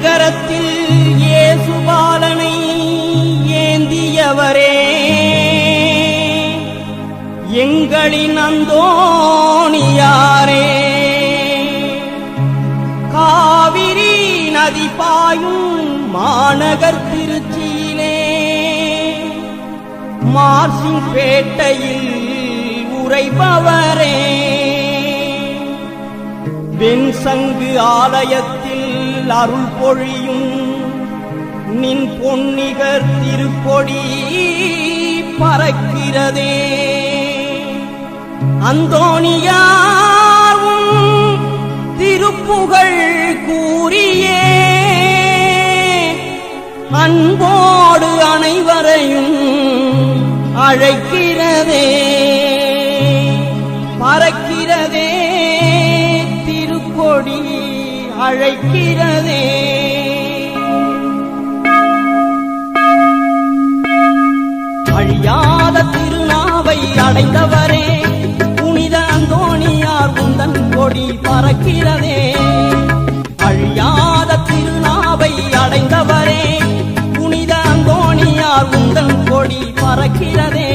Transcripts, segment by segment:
கரத்தில் ஏசுபாலனை ஏந்தியவரே. எங்களின் அந்தோணியாரே. காவிரி நதி பாயும் மாநகர் திருச்சியிலே. மார்சின் பேட்டையில் உரைபவரே வெண்சங்கு ஆலயத்தில் அருள் பொழியும் நின் பொன்னிகர் திருக்கொடி பறக்கிறதே. அந்தோணியாவும் திருப்புகழ் கூறியே. அன்போடு அனைவரையும் அழைக்கிறதே. அழைக்கிறதே. அழியாத திருநாவை அடைந்தவரே புனித அந்தோணியார் உந்தன் கொடி பறக்கிறதே. அழியாத திருநாவை அடைந்தவரே புனித அந்தோணியார் உந்தன் கொடி பறக்கிறதே.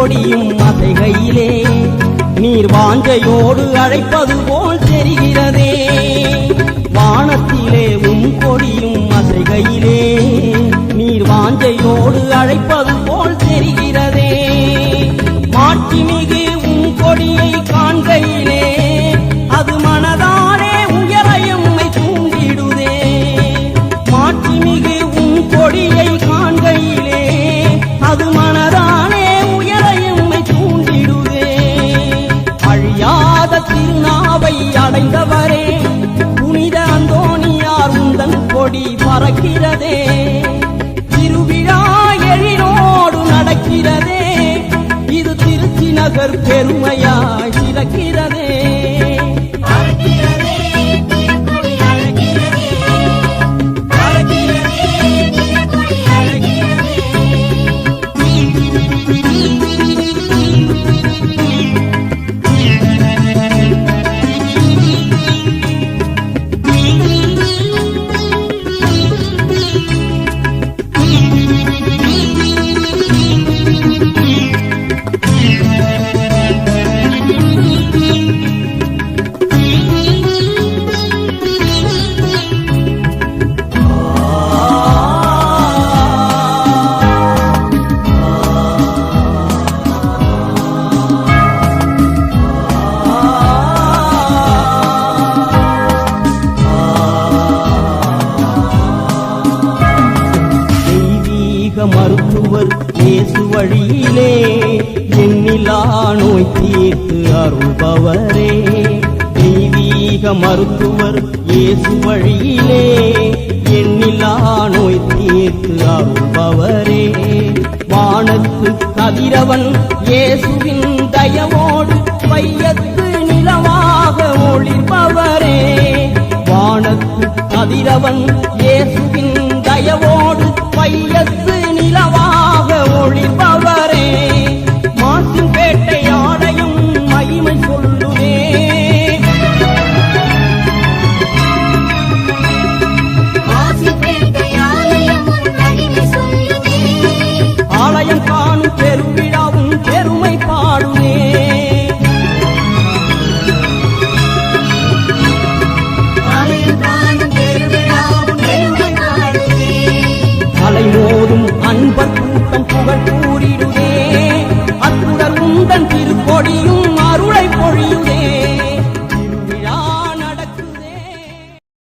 உன் கொடியும் அசைகையிலே நீர் வாஞ்சையோடு அழைப்பது போல் தெரிகிறதே. வானத்தில் கொடி பறக்கிறதே. திருவிழா எழிலோடு நடக்கிறதே. இது திருச்சி நகர் பெருமையாய் தெய்வீக மருத்துவர் இயேசு வழியிலே எண்ணிலா நோய் தீர்த்து அருள்பவரே. தெய்வீக மருத்துவர் இயேசு வழியிலே எண்ணிலா நோய் தீர்த்து அருள்பவரே. வானத்து கதிரவன் இயேசுவின் தயவோடு பையத்து நிலவாக ஒளிர்பவரே. வானத்து கதிரவன் இயேசு juventud.